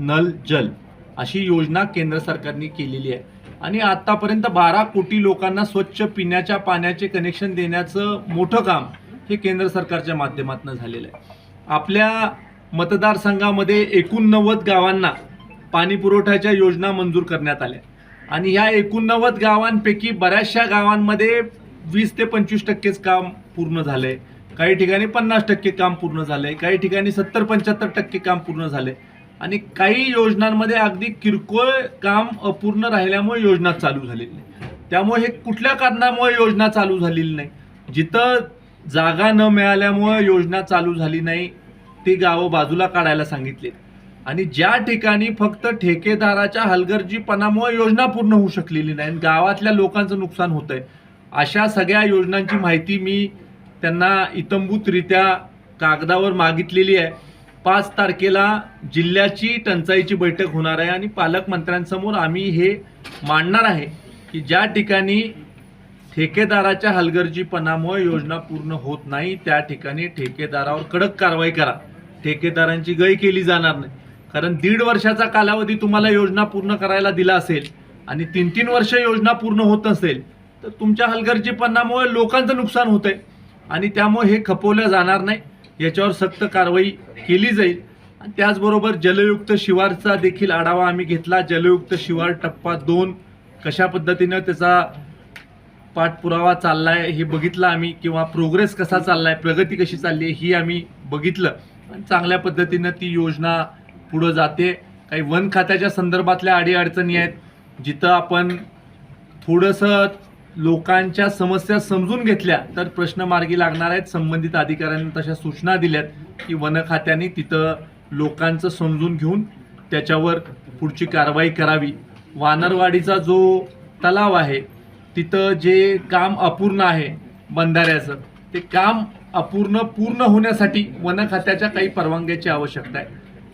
Null जल अशी योजना केंद्र सरकारने केलेली आहे. आणि आतापर्यंत बारा कोटी लोकांना स्वच्छ पिण्याच्या पाण्याचे कनेक्शन देण्याचं मोठं काम हे केंद्र सरकारच्या माध्यमातून झालेलं आहे. आपल्या मतदारसंघामध्ये एकोणनव्वद गावांना पाणी पुरवठ्याच्या योजना मंजूर करण्यात आल्या. आणि ह्या एकोणनव्वद गावांपैकी बऱ्याचशा गावांमध्ये वीस ते पंचवीस टक्केच काम पूर्ण झालं आहे काही ठिकाणी पन्नास टक्के काम पूर्ण झालं आहे काही ठिकाणी सत्तर पंच्याहत्तर टक्के काम पूर्ण झालंय. आणि काही योजनांमध्ये अगदी किरकोळ काम अपूर्ण राहिल्यामुळे योजना चालू झालेली नाही. त्यामुळे हे कुठल्या कारणामुळे योजना चालू झालेली नाही? जिथं जागा न मिळाल्यामुळे योजना चालू झाली नाही ती गावं बाजूला काढायला सांगितली आणि ज्या ठिकाणी फक्त ठेकेदाराच्या हलगर्जीपणामुळे योजना पूर्ण होऊ शकलेली नाही आणि गावातल्या लोकांचं नुकसान होत आहे अशा सगळ्या योजनांची माहिती मी त्यांना इतंभूतरित्या कागदावर मागितलेली आहे. पाच तारखेला जिल्ह्याची टंचाईची बैठक होणार आहे आणि पालकमंत्र्यांसमोर आम्ही हे मांडणार आहे की ज्या ठिकाणी ठेकेदाराच्या हलगर्जीपणामुळे योजना पूर्ण होत नाही त्या ठिकाणी ठेकेदारावर कडक कारवाई करा. ठेकेदारांची गय केली जाणार नाही. कारण दीड वर्षाचा कालावधी तुम्हाला योजना पूर्ण करायला दिला असेल आणि तीन तीन वर्ष योजना पूर्ण होत नसेल तर तुमच्या हलगर्जीपणामुळे लोकांचं नुकसान होतंय आणि त्यामुळे हे खपवलं जाणार नाही. याच्यावर सक्त कारवाई केली जाईल. आणि त्याचबरोबर जलयुक्त शिवारचा देखील आढावा आम्ही घेतला. जलयुक्त शिवार टप्पा दोन कशा पद्धतीनं त्याचा पाठपुरावा चाललाय हे बघितलं आम्ही किंवा प्रोग्रेस कसा चाललाय प्रगती कशी चालली आहे ही आम्ही बघितलं. आणि चांगल्या पद्धतीनं ती योजना पुढं जाते. काही वन खात्याच्या संदर्भातल्या अडीअडचणी आहेत. जिथं आपण थोडंसं लोकांच्या समस्या समजून घेतल्या तर प्रश्न मार्गी लागणार आहेत. संबंधित अधिकाऱ्यांनी तशा सूचना दिल्यात की वन खात्याने तिथं लोकांचं समजून घेऊन त्याच्यावर पुढची कारवाई करावी. वानरवाडीचा जो तलाव आहे तिथं जे काम अपूर्ण आहे बंधाऱ्याचं ते काम अपूर्ण पूर्ण होण्यासाठी वन खात्याच्या काही परवानग्याची आवश्यकता आहे.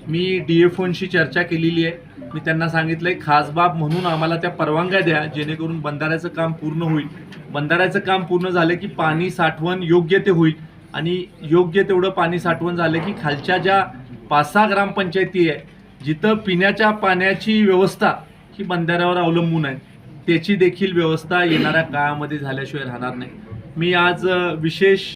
मी डी एफ ओनशी चर्चा केलेली आहे. मी त्यांना सांगितलं खास बाब म्हणून आम्हाला त्या परवानग्या द्या जेणेकरून बंधाऱ्याचं काम पूर्ण होईल. बंधाऱ्याचं काम पूर्ण झालं की पाणी साठवण योग्य ते होईल. आणि योग्य तेवढं पाणी साठवण झालं की खालच्या ज्या पाच सहा ग्रामपंचायती आहे जिथं पिण्याच्या पाण्याची व्यवस्था ही बंधाऱ्यावर अवलंबून आहे त्याची देखील व्यवस्था येणाऱ्या काळामध्ये झाल्याशिवाय राहणार नाही. मी आज विशेष